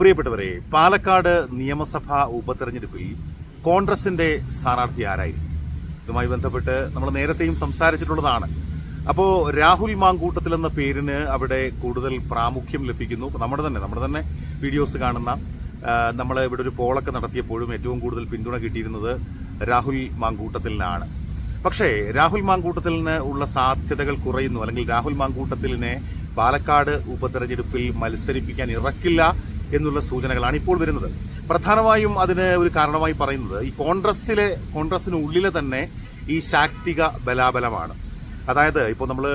പ്രിയപ്പെട്ടവരെ പാലക്കാട് നിയമസഭാ ഉപതെരഞ്ഞെടുപ്പിൽ കോൺഗ്രസിന്റെ സ്ഥാനാർത്ഥി ആരായിരിക്കും ഇതുമായി ബന്ധപ്പെട്ട് നമ്മൾ നേരത്തെയും സംസാരിച്ചിട്ടുള്ളതാണ്. അപ്പോൾ രാഹുൽ മാങ്കൂട്ടത്തിൽ എന്ന പേരിന് അവിടെ കൂടുതൽ പ്രാമുഖ്യം ലഭിക്കുന്നു. നമ്മുടെ തന്നെ നമ്മുടെ തന്നെ വീഡിയോസ് കാണുന്ന നമ്മൾ ഇവിടെ ഒരു പോളൊക്കെ നടത്തിയപ്പോഴും ഏറ്റവും കൂടുതൽ പിന്തുണ കിട്ടിയിരുന്നത് രാഹുൽ മാങ്കൂട്ടത്തിലിനാണ് പക്ഷേ രാഹുൽ മാങ്കൂട്ടത്തിലിന് ഉള്ള സാധ്യതകൾ കുറയുന്നു. അല്ലെങ്കിൽ രാഹുൽ മാങ്കൂട്ടത്തിലിനെ പാലക്കാട് ഉപതെരഞ്ഞെടുപ്പിൽ മത്സരിപ്പിക്കാൻ ഇറക്കില്ല. എന്നുള്ള സൂചനകളാണ് ഇപ്പോൾ വരുന്നത്. പ്രധാനമായും അതിന് ഒരു കാരണമായി പറയുന്നത് ഈ കോൺഗ്രസ്സിലെ കോൺഗ്രസ്സിനുള്ളിലെ തന്നെ ഈ ശാക്തിക ബലാബലമാണ്. അതായത് ഇപ്പോൾ നമ്മൾ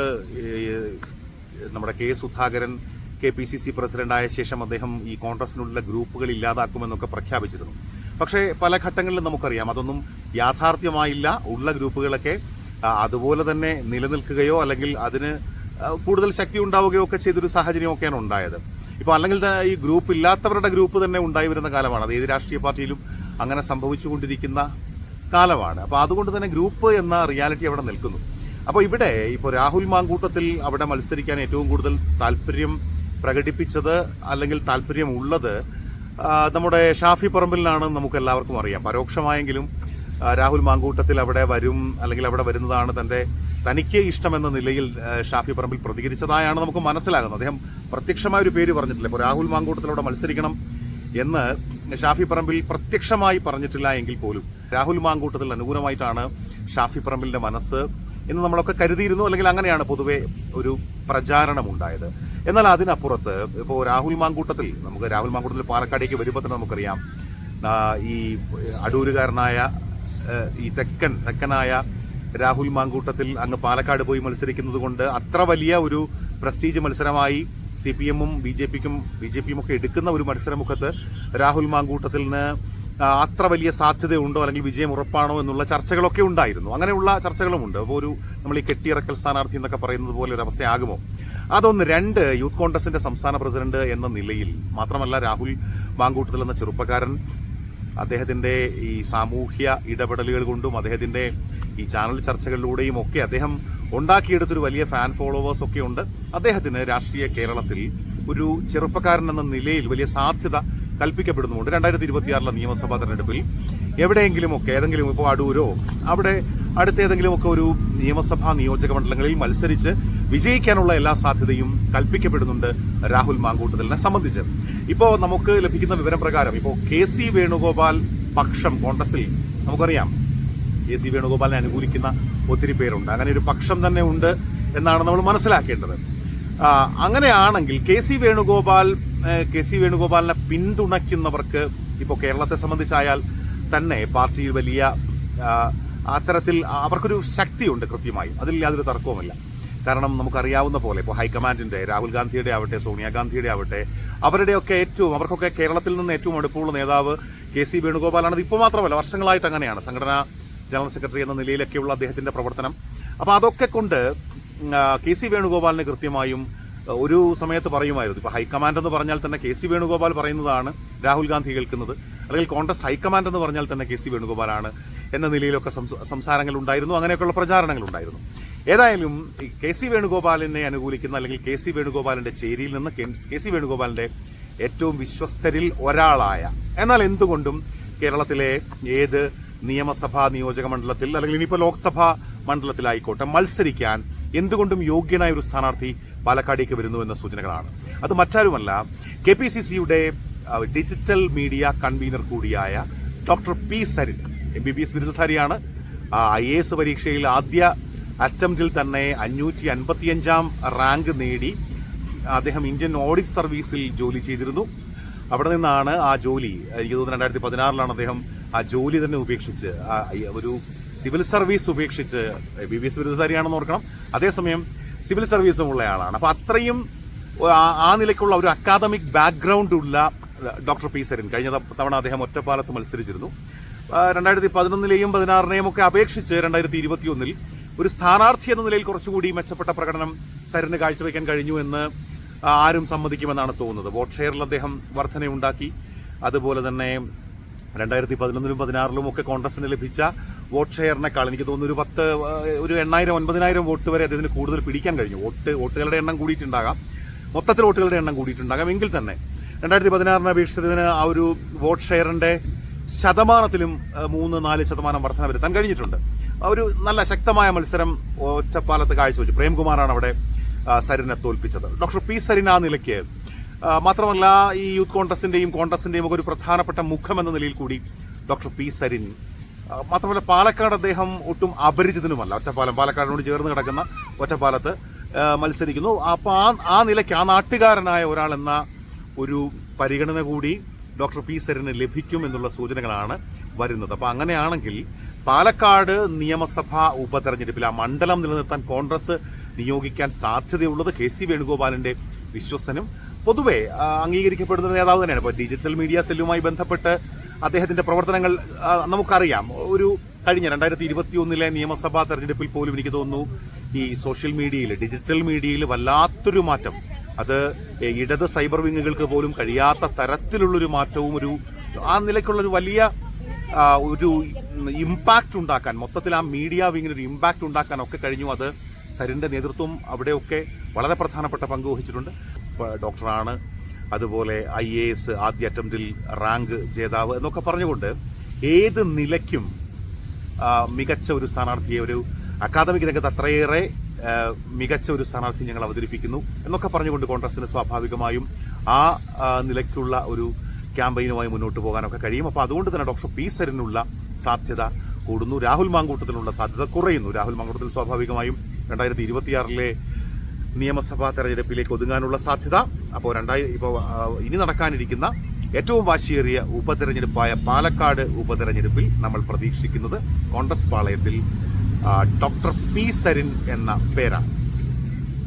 നമ്മുടെ K Sudhakaran K P C C പ്രസിഡന്റായ ശേഷം അദ്ദേഹം ഈ കോൺഗ്രസിനുള്ള ഗ്രൂപ്പുകൾ ഇല്ലാതാക്കുമെന്നൊക്കെ പ്രഖ്യാപിച്ചിരുന്നു. പക്ഷേ പല ഘട്ടങ്ങളിലും നമുക്കറിയാം അതൊന്നും യാഥാർത്ഥ്യമായില്ല. ഉള്ള ഗ്രൂപ്പുകളൊക്കെ അതുപോലെ തന്നെ നിലനിൽക്കുകയോ അല്ലെങ്കിൽ അതിന് കൂടുതൽ ശക്തി ഉണ്ടാവുകയോ ഒക്കെ ചെയ്തൊരു സാഹചര്യമൊക്കെയാണ് ഉണ്ടായത്. ഇപ്പോൾ അല്ലെങ്കിൽ ഈ ഗ്രൂപ്പ് ഇല്ലാത്തവരുടെ ഗ്രൂപ്പ് തന്നെ ഉണ്ടായി വരുന്ന കാലമാണ്. അത് ഏത് രാഷ്ട്രീയ പാർട്ടിയിലും അങ്ങനെ സംഭവിച്ചുകൊണ്ടിരിക്കുന്ന കാലമാണ്. അപ്പോൾ അതുകൊണ്ട് തന്നെ ഗ്രൂപ്പ് എന്ന റിയാലിറ്റി അവിടെ നിൽക്കുന്നു. അപ്പോൾ ഇവിടെ ഇപ്പോൾ രാഹുൽ മാങ്കൂട്ടത്തിൽ അവിടെ മത്സരിക്കാൻ ഏറ്റവും കൂടുതൽ താല്പര്യം പ്രകടിപ്പിച്ചത് അല്ലെങ്കിൽ താല്പര്യമുള്ളത് നമ്മുടെ ഷാഫി പറമ്പിലിനാണ് നമുക്ക് എല്ലാവർക്കും അറിയാം. പരോക്ഷമായെങ്കിലും രാഹുൽ മാങ്കൂട്ടത്തിൽ അവിടെ വരും അല്ലെങ്കിൽ അവിടെ വരുന്നതാണ് തന്റെ തനിക്ക് ഇഷ്ടമെന്ന നിലയിൽ ഷാഫി പറമ്പിൽ പ്രതികരിച്ചതായാണ് നമുക്ക് മനസ്സിലാകുന്നത്. അദ്ദേഹം പ്രത്യക്ഷമായ ഒരു പേര് പറഞ്ഞിട്ടില്ല. ഇപ്പോൾ രാഹുൽ മാങ്കൂട്ടത്തിൽ അവിടെ മത്സരിക്കണം എന്ന് ഷാഫി പറമ്പിൽ പ്രത്യക്ഷമായി പറഞ്ഞിട്ടില്ല എങ്കിൽ പോലും. രാഹുൽ മാങ്കൂട്ടത്തിൽ അനുകൂലമായിട്ടാണ് ഷാഫി പറമ്പിലിന്റെ മനസ്സ് എന്ന് നമ്മളൊക്കെ കരുതിയിരുന്നു. അല്ലെങ്കിൽ അങ്ങനെയാണ് പൊതുവെ ഒരു പ്രചാരണം ഉണ്ടായത് എന്നാൽ അതിനപ്പുറത്ത് ഇപ്പോൾ രാഹുൽ മാങ്കൂട്ടത്തിൽ നമുക്ക് രാഹുൽ മാങ്കൂട്ടത്തിൽ പാലക്കാടേക്ക് വരുമ്പോൾ തന്നെ നമുക്കറിയാം ഈ അടൂരുകാരനായ ഈ തെക്കൻ തെക്കനായ രാഹുൽ മാങ്കൂട്ടത്തിൽ അങ്ങ് പാലക്കാട് പോയി മത്സരിക്കുന്നത് കൊണ്ട് അത്ര വലിയ ഒരു പ്രസ്റ്റീജ് മത്സരമായി സി പി എമ്മും ബി ജെ പിക്കും ബി ജെ പിയും ഒക്കെ എടുക്കുന്ന ഒരു മത്സരമുഖത്ത് രാഹുൽ മാങ്കൂട്ടത്തിന് അത്ര വലിയ സാധ്യതയുണ്ടോ അല്ലെങ്കിൽ വിജയം ഉറപ്പാണോ എന്നുള്ള ചർച്ചകളൊക്കെ ഉണ്ടായിരുന്നു. അങ്ങനെയുള്ള ചർച്ചകളുമുണ്ട്. അപ്പോൾ ഒരു നമ്മൾ ഈ കെട്ടിയിറക്കൽ സ്ഥാനാർത്ഥി എന്നൊക്കെ പറയുന്നത് പോലെ ഒരു അവസ്ഥയാകുമോ? അതൊന്ന് രണ്ട് യൂത്ത് കോൺഗ്രസിന്റെ സംസ്ഥാന പ്രസിഡന്റ് എന്ന നിലയിൽ മാത്രമല്ല രാഹുൽ മാങ്കൂട്ടത്തിൽ എന്ന ചെറുപ്പക്കാരൻ അദ്ദേഹത്തിന്റെ ഈ സാമൂഹ്യ ഇടപെടലുകൾ കൊണ്ടും അദ്ദേഹത്തിന്റെ ഈ ചാനൽ ചർച്ചകളിലൂടെയും ഒക്കെ അദ്ദേഹം ഉണ്ടാക്കിയെടുത്തൊരു വലിയ ഫാൻ ഫോളോവേഴ്സ് ഒക്കെ ഉണ്ട്. അദ്ദേഹത്തിന് രാഷ്ട്രീയ കേരളത്തിൽ ഒരു ചെറുപ്പക്കാരൻ എന്ന നിലയിൽ വലിയ സാധ്യത കൽപ്പിക്കപ്പെടുന്നുണ്ട് രണ്ടായിരത്തി ഇരുപത്തിയാറിലെ നിയമസഭാ തെരഞ്ഞെടുപ്പിൽ എവിടെയെങ്കിലുമൊക്കെ ഏതെങ്കിലും ഇപ്പോൾ അടൂരോ അവിടെ അടുത്ത ഏതെങ്കിലുമൊക്കെ ഒരു നിയമസഭാ നിയോജക മണ്ഡലങ്ങളിൽ മത്സരിച്ച് വിജയിക്കാനുള്ള എല്ലാ സാധ്യതയും കൽപ്പിക്കപ്പെടുന്നുണ്ട് രാഹുൽ മാങ്കൂട്ടത്തിലിനെ സംബന്ധിച്ച്. ഇപ്പോൾ നമുക്ക് ലഭിക്കുന്ന വിവരം പ്രകാരം ഇപ്പോൾ കെ സി വേണുഗോപാൽ പക്ഷം കോൺഗ്രസിൽ നമുക്കറിയാം. കെ സി വേണുഗോപാലിനെ അനുകൂലിക്കുന്ന ഒത്തിരി പേരുണ്ട്. അങ്ങനെ ഒരു പക്ഷം തന്നെ ഉണ്ട് എന്നാണ് നമ്മൾ മനസ്സിലാക്കേണ്ടത്. അങ്ങനെയാണെങ്കിൽ K C Venugopal K C വേണുഗോപാലിനെ പിന്തുണയ്ക്കുന്നവർക്ക് ഇപ്പോൾ കേരളത്തെ സംബന്ധിച്ചായാൽ തന്നെ പാർട്ടിയിൽ വലിയ അത്തരത്തിൽ അവർക്കൊരു ശക്തിയുണ്ട് കൃത്യമായി. അതിൽ യാതൊരു തർക്കവുമില്ല. കാരണം നമുക്കറിയാവുന്ന പോലെ ഇപ്പോൾ ഹൈക്കമാൻഡിന്റെ രാഹുൽ ഗാന്ധിയുടെ ആവട്ടെ സോണിയാഗാന്ധിയുടെ ആവട്ടെ അവരുടെയൊക്കെ ഏറ്റവും അവർക്കൊക്കെ കേരളത്തിൽ നിന്ന് ഏറ്റവും അടുപ്പമുള്ള നേതാവ് കെ സി വേണുഗോപാലാണ് ഇപ്പോൾ മാത്രമല്ല വർഷങ്ങളായിട്ട് അങ്ങനെയാണ്. സംഘടനാ ജനറൽ സെക്രട്ടറി എന്ന നിലയിലൊക്കെയുള്ള അദ്ദേഹത്തിന്റെ പ്രവർത്തനം. അപ്പോൾ അതൊക്കെ കൊണ്ട് കെ സി വേണുഗോപാലിന് കൃത്യമായും ഒരു സമയത്ത് പറയുമായിരുന്നു. ഇപ്പോൾ ഹൈക്കമാൻഡ് എന്ന് പറഞ്ഞാൽ തന്നെ കെ സി വേണുഗോപാൽ പറയുന്നതാണ് രാഹുൽ ഗാന്ധി കേൾക്കുന്നത്. അല്ലെങ്കിൽ കോൺഗ്രസ് ഹൈക്കമാൻഡ് എന്ന് പറഞ്ഞാൽ തന്നെ കെ സി വേണുഗോപാലാണ് എന്ന നിലയിലൊക്കെ സംസാരങ്ങൾ ഉണ്ടായിരുന്നു. അങ്ങനെയൊക്കെയുള്ള പ്രചാരണങ്ങൾ ഉണ്ടായിരുന്നു. ഏതായാലും കെ സി വേണുഗോപാലിനെ അനുകൂലിക്കുന്ന അല്ലെങ്കിൽ കെ സി വേണുഗോപാലിന്റെ ചേരിയിൽ നിന്ന് കെ സി വേണുഗോപാലിന്റെ ഏറ്റവും വിശ്വസ്തരിൽ ഒരാളായ എന്നാൽ എന്തുകൊണ്ടും കേരളത്തിലെ ഏത് നിയമസഭാ നിയോജക മണ്ഡലത്തിൽ അല്ലെങ്കിൽ ഇനിയിപ്പോൾ ലോക്സഭാ മണ്ഡലത്തിലായിക്കോട്ടെ മത്സരിക്കാൻ എന്തുകൊണ്ടും യോഗ്യനായ ഒരു സ്ഥാനാർത്ഥി പാലക്കാടേക്ക് വരുന്നു എന്ന സൂചനകളാണ്. അത് മറ്റാരുമല്ല കെ പി സി സിയുടെ ഡിജിറ്റൽ മീഡിയ കൺവീനർ കൂടിയായ doctor P Sarin M B B S ബിരുദധാരിയാണ്. I A S പരീക്ഷയിൽ ആദ്യ അറ്റംപ്റ്റിൽ തന്നെ അഞ്ഞൂറ്റി അൻപത്തിയഞ്ചാം റാങ്ക് നേടി അദ്ദേഹം ഇന്ത്യൻ ഓഡിറ്റ് സർവീസിൽ ജോലി ചെയ്തിരുന്നു. അവിടെ നിന്നാണ് ആ ജോലി എനിക്ക് തോന്നുന്നു രണ്ടായിരത്തി പതിനാറിലാണ് അദ്ദേഹം ആ ജോലി തന്നെ ഉപേക്ഷിച്ച് ഒരു സിവിൽ സർവീസ് ഉപേക്ഷിച്ച് ബി ബി എസ് ബിരുദധാരിയാണെന്ന് ഓർക്കണം. അതേസമയം സിവിൽ സർവീസും ഉള്ള ആളാണ്. അപ്പൊ അത്രയും ആ- നിലയ്ക്കുള്ള ഒരു അക്കാദമിക് ബാക്ക്ഗ്രൗണ്ട് ഉള്ള ഡോക്ടർ പി സരിൻ കഴിഞ്ഞ തവണ അദ്ദേഹം ഒറ്റപ്പാലത്ത് മത്സരിച്ചിരുന്നു. രണ്ടായിരത്തി പതിനൊന്നിലെയും പതിനാറിനെയും ഒക്കെ അപേക്ഷിച്ച് രണ്ടായിരത്തി ഇരുപത്തിയൊന്നിൽ ഒരു സ്ഥാനാർത്ഥി എന്ന നിലയിൽ കുറച്ചുകൂടി മെച്ചപ്പെട്ട പ്രകടനം സരിന് കാഴ്ചവെക്കാൻ കഴിഞ്ഞു എന്ന് ആരും സമ്മതിക്കുമെന്നാണ് തോന്നുന്നത്. വോട്ട് ഷെയറിൽ അദ്ദേഹം വർധനയുണ്ടാക്കി. അതുപോലെ തന്നെ രണ്ടായിരത്തി പതിനൊന്നിലും പതിനാറിലും ഒക്കെ കോൺഗ്രസിന് ലഭിച്ച വോട്ട് ഷെയറിനേക്കാൾ എനിക്ക് തോന്നുന്നു ഒരു പത്ത് ഒരു എണ്ണായിരം ഒൻപതിനായിരം വോട്ട് വരെ അദ്ദേഹത്തിന് കൂടുതൽ പിടിക്കാൻ കഴിഞ്ഞു. വോട്ട് വോട്ടുകളുടെ എണ്ണം കൂടിയിട്ടുണ്ടാകാം. മൊത്തത്തിൽ വോട്ടുകളുടെ എണ്ണം കൂടിയിട്ടുണ്ടാകാം. എങ്കിൽ തന്നെ രണ്ടായിരത്തി പതിനാറിനെ അപേക്ഷിച്ചതിന് ആ ഒരു വോട്ട് ഷെയറിന്റെ ശതമാനത്തിലും മൂന്ന് നാല് ശതമാനം വർധന വരുത്താൻ കഴിഞ്ഞിട്ടുണ്ട്. ഒരു നല്ല ശക്തമായ മത്സരം ഒറ്റപ്പാലത്ത് കാഴ്ചവെച്ചു. പ്രേംകുമാറാണ് അവിടെ സരിനെ തോൽപ്പിച്ചത്. ഡോക്ടർ പി സരിൻ ആ നിലയ്ക്ക് മാത്രമല്ല ഈ യൂത്ത് കോൺഗ്രസിന്റെയും കോൺഗ്രസിന്റെയും ഒക്കെ ഒരു പ്രധാനപ്പെട്ട മുഖം എന്ന നിലയിൽ കൂടി ഡോക്ടർ പി സരിൻ മാത്രമല്ല പാലക്കാട് അദ്ദേഹം ഒട്ടും അപരിചിതനുമല്ല. ഒറ്റപ്പാലം പാലക്കാടിനോട് ചേർന്ന് കിടക്കുന്ന ഒറ്റപ്പാലത്ത് മത്സരിക്കുന്നു. അപ്പൊ ആ ആ നിലയ്ക്ക് ആ നാട്ടുകാരനായ എന്ന ഒരു പരിഗണന കൂടി ഡോക്ടർ പി സരിന് ലഭിക്കും എന്നുള്ള സൂചനകളാണ് വരുന്നത്. അപ്പോൾ അങ്ങനെയാണെങ്കിൽ പാലക്കാട് നിയമസഭാ ഉപതെരഞ്ഞെടുപ്പിൽ ആ മണ്ഡലം നിലനിർത്താൻ കോൺഗ്രസ് നിയോഗിക്കാൻ സാധ്യതയുള്ളത് കെ സി വേണുഗോപാലിന്റെ വിശ്വസനും പൊതുവെ അംഗീകരിക്കപ്പെടുന്ന നേതാവ് തന്നെയാണ്. ഇപ്പോൾ ഡിജിറ്റൽ മീഡിയ സെല്ലുമായി ബന്ധപ്പെട്ട് അദ്ദേഹത്തിന്റെ പ്രവർത്തനങ്ങൾ നമുക്കറിയാം. ഒരു കഴിഞ്ഞ രണ്ടായിരത്തി ഇരുപത്തി ഒന്നിലെ നിയമസഭാ തെരഞ്ഞെടുപ്പിൽ പോലും എനിക്ക് തോന്നുന്നു ഈ സോഷ്യൽ മീഡിയയിൽ ഡിജിറ്റൽ മീഡിയയിൽ വല്ലാത്തൊരു മാറ്റം. അത് ഇടത് സൈബർ വിങ്ങുകൾക്ക് പോലും കഴിയാത്ത തരത്തിലുള്ളൊരു മാറ്റവും ഒരു ആ നിലയ്ക്കുള്ളൊരു വലിയ ഒരു ഇമ്പാക്റ്റ് ഉണ്ടാക്കാൻ മൊത്തത്തിൽ ആ മീഡിയ വിങ്ങിന് ഒരു ഇമ്പാക്റ്റ് ഉണ്ടാക്കാൻ ഒക്കെ കഴിഞ്ഞു. അത് സരിന്റെ നേതൃത്വം അവിടെയൊക്കെ വളരെ പ്രധാനപ്പെട്ട പങ്ക് വഹിച്ചിട്ടുണ്ട്. ഡോക്ടറാണ്. അതുപോലെ ഐ എ എസ് ആദ്യ അറ്റംപ്റ്റിൽ റാങ്ക് ജേതാവ് എന്നൊക്കെ പറഞ്ഞുകൊണ്ട് ഏത് നിലയ്ക്കും മികച്ച ഒരു സ്ഥാനാർത്ഥിയെ ഒരു അക്കാദമിക് രംഗത്ത് അത്രയേറെ മികച്ച ഒരു സ്ഥാനാർത്ഥി ഞങ്ങൾ അവതരിപ്പിക്കുന്നു എന്നൊക്കെ പറഞ്ഞുകൊണ്ട് കോൺഗ്രസിന് സ്വാഭാവികമായും ആ, നിലയ്ക്കുള്ള ഒരു ക്യാമ്പയിനുമായി മുന്നോട്ട് പോകാനൊക്കെ കഴിയും. അപ്പോൾ അതുകൊണ്ട് തന്നെ ഡോക്ടർ പി സരിനുള്ള സാധ്യത കൂടുന്നു. രാഹുൽ മാങ്കൂട്ടത്തിനുള്ള സാധ്യത കുറയുന്നു. രാഹുൽ മാങ്കൂട്ടത്തിൽ സ്വാഭാവികമായും രണ്ടായിരത്തി ഇരുപത്തിയാറിലെ നിയമസഭാ തെരഞ്ഞെടുപ്പിലേക്ക് ഒതുങ്ങാനുള്ള സാധ്യത. അപ്പോൾ രണ്ടായി ഇപ്പോൾ ഇനി നടക്കാനിരിക്കുന്ന ഏറ്റവും വാശിയേറിയ ഉപതെരഞ്ഞെടുപ്പായ പാലക്കാട് ഉപതെരഞ്ഞെടുപ്പിൽ നമ്മൾ പ്രതീക്ഷിക്കുന്നത് കോൺഗ്രസ് പാളയത്തിൽ ഡോക്ടർ പി സരിൻ എന്ന പേരാണ്.